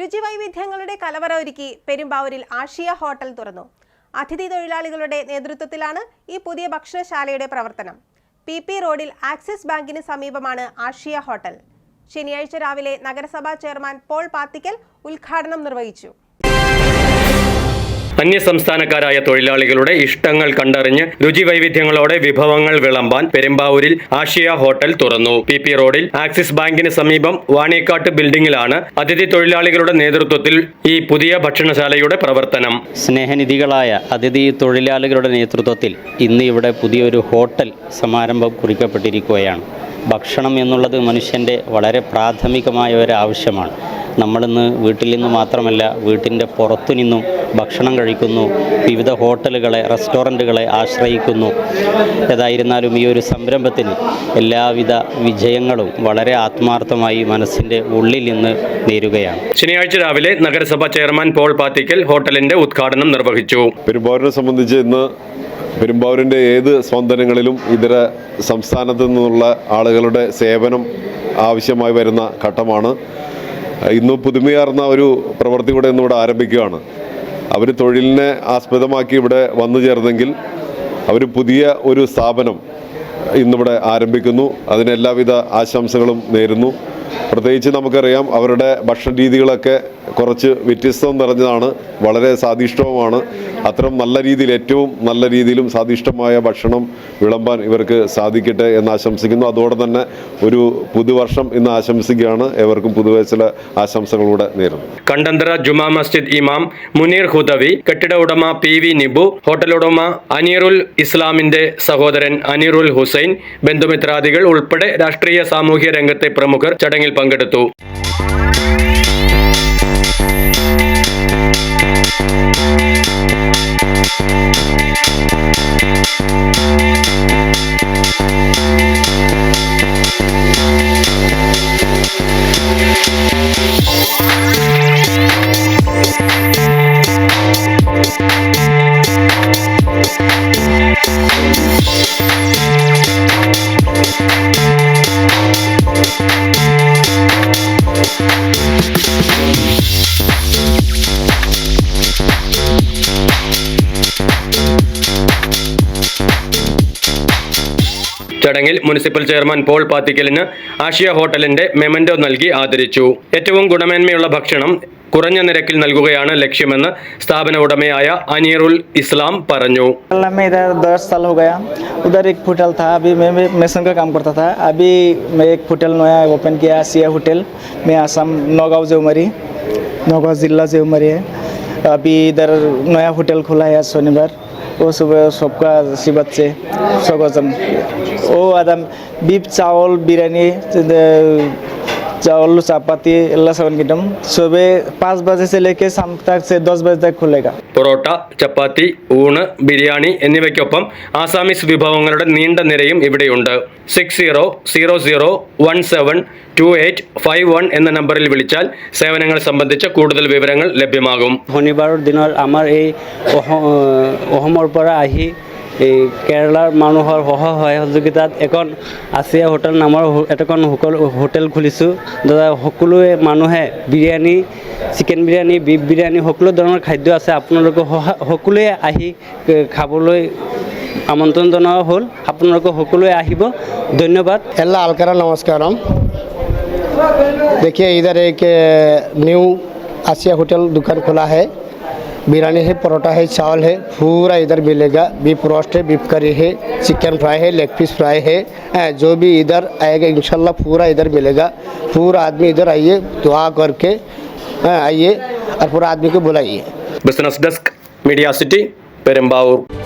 രുചിവൈവിധ്യങ്ങളുടെ കലവറ ഒരുക്കി പെരുമ്പാവൂരിൽ ആഷിയ ഹോട്ടൽ തുറന്നു. അതിഥി തൊഴിലാളികളുടെ നേതൃത്വത്തിലാണ് ഈ പുതിയ ഭക്ഷണശാലയുടെ പ്രവർത്തനം. പി പി റോഡിൽ ആക്സിസ് ബാങ്കിന് സമീപമാണ് ആഷിയ ഹോട്ടൽ. ശനിയാഴ്ച രാവിലെ നഗരസഭാ ചെയർമാൻ പോൾ പാത്തിക്കൽ ഉദ്ഘാടനം നിർവഹിച്ചു. അന്യസംസ്ഥാനക്കാരായ തൊഴിലാളികളുടെ ഇഷ്ടങ്ങൾ കണ്ടറിഞ്ഞ് രുചി വൈവിധ്യങ്ങളോടെ വിഭവങ്ങൾ വിളമ്പാൻ പെരുമ്പാവൂരിൽ ആശയ ഹോട്ടൽ തുറന്നു. പി പി റോഡിൽ ആക്സിസ് ബാങ്കിന് സമീപം വാണിക്കാട്ട് ബിൽഡിംഗിലാണ് അതിഥി തൊഴിലാളികളുടെ നേതൃത്വത്തിൽ ഈ പുതിയ ഭക്ഷണശാലയുടെ പ്രവർത്തനം. സ്നേഹനിധികളായ അതിഥി തൊഴിലാളികളുടെ നേതൃത്വത്തിൽ ഇന്ന് ഇവിടെ പുതിയൊരു ഹോട്ടൽ സമാരംഭം കുറിക്കപ്പെട്ടിരിക്കുകയാണ്. ഭക്ഷണം എന്നുള്ളത് മനുഷ്യന്റെ വളരെ പ്രാഥമികമായ ഒരു ആവശ്യമാണ്. നമ്മളിന്ന് വീട്ടിൽ നിന്ന് മാത്രമല്ല വീട്ടിന്റെ പുറത്തു നിന്നും ഭക്ഷണം കഴിക്കുന്നു വിവിധ ഹോട്ടലുകളെ റെസ്റ്റോറന്റുകളെ ആശ്രയിക്കുന്നു. ഏതായിരുന്നാലും ഈ ഒരു സംരംഭത്തിന് എല്ലാവിധ വിജയങ്ങളും വളരെ ആത്മാർത്ഥമായി മനസ്സിന്റെ ഉള്ളിൽ നിന്ന് നേരുകയാണ്. ശനിയാഴ്ച രാവിലെ നഗരസഭാ ചെയർമാൻ പോൾ പാത്തിക്കൽ ഹോട്ടലിന്റെ ഉദ്ഘാടനം നിർവഹിച്ചു. പെരുമ്പാവൂരിനെ സംബന്ധിച്ച് ഇന്ന് പെരുമ്പാവൂരിന്റെ ഏത് സ്പന്ദനങ്ങളിലും ഇതര സംസ്ഥാനത്തു നിന്നുള്ള ആളുകളുടെ സേവനം ആവശ്യമായി വരുന്ന ഘട്ടമാണ്. ഇന്ന് പുതുമയാർന്ന ഒരു പ്രവൃത്തി കൂടെ ഇന്നിവിടെ ആരംഭിക്കുകയാണ്. അവർ തൊഴിലിനെ ആസ്പദമാക്കി ഇവിടെ വന്നു ചേർന്നെങ്കിൽ അവർ പുതിയ ഒരു സ്ഥാപനം ഇന്നിവിടെ ആരംഭിക്കുന്നു. അതിനെല്ലാവിധ ആശംസകളും നേരുന്നു. പ്രത്യേകിച്ച് നമുക്കറിയാം അവരുടെ ഭക്ഷണ രീതികളൊക്കെ കുറച്ച് വ്യത്യസ്തം നിറഞ്ഞതാണ് വളരെ സ്വാദിഷ്ടവുമാണ്. അത്തരം നല്ല രീതിയിൽ ഏറ്റവും നല്ല രീതിയിലും സ്വാദിഷ്ടമായ ഭക്ഷണം വിളമ്പാൻ ഇവർക്ക് സാധിക്കട്ടെ എന്ന് ആശംസിക്കുന്നു. അതോടെ തന്നെ ഒരു പുതുവർഷം ഇന്ന് ആശംസിക്കുകയാണ്. ഏവർക്കും പുതുവത്സര ആശംസകളൂടെ നേരുന്നു. കണ്ടന്തര ജുമാ മസ്ജിദ് ഇമാം മുനീർ ഹുദവി കെട്ടിട ഉടമ പി വി നിബു ഹോട്ടൽ ഉടമ അനീറുൽ ഇസ്ലാമിന്റെ സഹോദരൻ അനീറുൽ ഹുസൈൻ ബന്ധുമിത്രാദികൾ ഉൾപ്പെടെ രാഷ്ട്രീയ സാമൂഹ്യ രംഗത്തെ പ്രമുഖർ ചടങ്ങിൽ പങ്കെടുത്തു. ചടങ്ങിൽ മുനിസിപ്പൽ ചെയർമാൻ പോൾ പാത്തിക്കലിന് ആഷിയ ഹോട്ടലിന്റെ മെമന്റോ നൽകി ആദരിച്ചു. ഏറ്റവും ഗുണമേന്മയുള്ള ഭക്ഷണം കുറഞ്ഞ നിരക്കിൽ നൽകുകയാണ് ലക്ഷ്യമെന്ന് സ്ഥാപന ഉടമയായ അനീറുൽ ഇസ്ലാം പറഞ്ഞു अल्लाह में इधर दस साल हो गया उधर एक होटल था अभी मैं मैं मेसन का काम करता था अभी मैं एक होटल नया ओपन किया सिया होटल मैं आसाम नौगांव जेउमरी नौगांव जिला जेउमरी है अभी इधर नया होटल खुला है आज शनिवार वो सुबह सबका सिबत से स्वागतम वो आदम बीफ चावल बिरयानी चावल चापाती अल्लाह सेवन किटम सुबह पाँच बजे से लेके शाम तक से दस बजे तक खुलेगा പൊറോട്ട ചപ്പാത്തി ഊണ് ബിരിയാണി എന്നിവയ്ക്കൊപ്പം ആസാമീസ് വിഭവങ്ങളുടെ നീണ്ട നിരയും ഇവിടെയുണ്ട് six zero zero zero one seven two eight five one എന്ന നമ്പറിൽ വിളിച്ചാൽ സേവനങ്ങൾ സംബന്ധിച്ച കൂടുതൽ വിവരങ്ങൾ ലഭ്യമാകും শনিবাৰৰ দিনত আমাৰ এই অস- অসমৰ পৰা আহি এই কেৰেলাৰ মানুহৰ সহায় সহযোগিতাত এখন আছিয়া হোটেল নামৰ এটাখন হোটেল খুলিছোঁ। দাদা, সকলোৱে মানুহে বিৰিয়ানী, চিকেন বিৰিয়ানী, বিফ বিৰিয়ানী, সকলো ধৰণৰ খাদ্য আছে। আপোনালোকে সকলোৱে আহি খাবলৈ আমন্ত্ৰণ জনোৱা হ'ল। আপোনালোকে সকলোৱে আহিব। ধন্যবাদ। এল্লা, আলকাৰা, নমস্কাৰম। দেখি इधर एक न्यू आसिया होटल दुकान खुला है बिरयानी है, परोठा है, चावल है, पूरा इधर मिलेगा। बीफ रोस्ट है, बीफ करी है, चिकन फ्राई है, लेग पीस फ्राई है। जो भी इधर आएगा, इंशाल्लाह पूरा इधर मिलेगा। पूरा आदमी इधर आइए, दुआ करके आइए, और पूरा आदमी को बुलाइए। Business desk, media city, Perumbavoor.